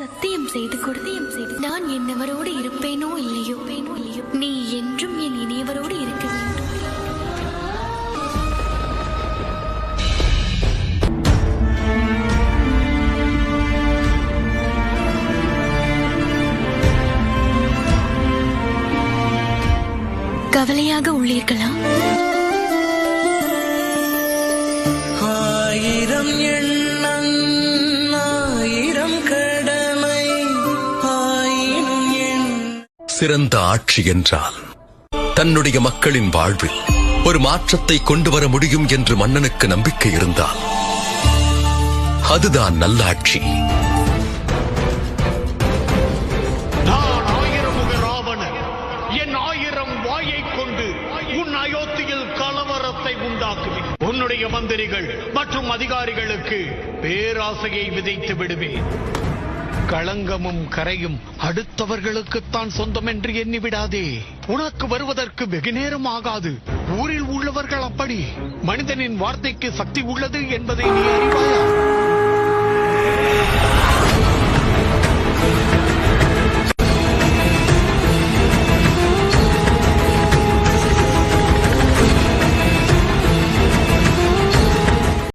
சத்தியம் செய்து கொடுத்தியம் செய்து நான் என்னவரோடு இருப்பேனோ இல்லையோ? பேனோ இல்லையோ? நீ என்றும் என் இனியவரோடு இருக்க வேண்டும். கவலையாக உள்ளீர்களா? ஆயிரம் எண்ணம் சிறந்த ஆட்சி என்றால் தன்னுடைய மக்களின் வாழ்வில் ஒரு மாற்றத்தை கொண்டு வர முடியும் என்று மன்னனுக்கு நம்பிக்கை இருந்தால் அதுதான் நல்லாட்சி. ஆயிரமுக ராவணன். என் ஆயிரம் வாயைக் கொண்டு உன் கலவரத்தை உன்னுடைய மந்திரிகள் மற்றும் அதிகாரிகளுக்கு பேராசையை விதைத்து விடுவேன். களங்கமும் கரையும் அடுத்தவர்களுக்குத்தான் சொந்தம் என்று எண்ணிவிடாதே உனக்கு வருவதற்கு வெகு நேரம் ஆகாது. ஊரில் உள்ளவர்கள் அப்படி. மனிதனின் வார்த்தைக்கு சக்தி உள்ளது என்பதை நீ அறிவாயா?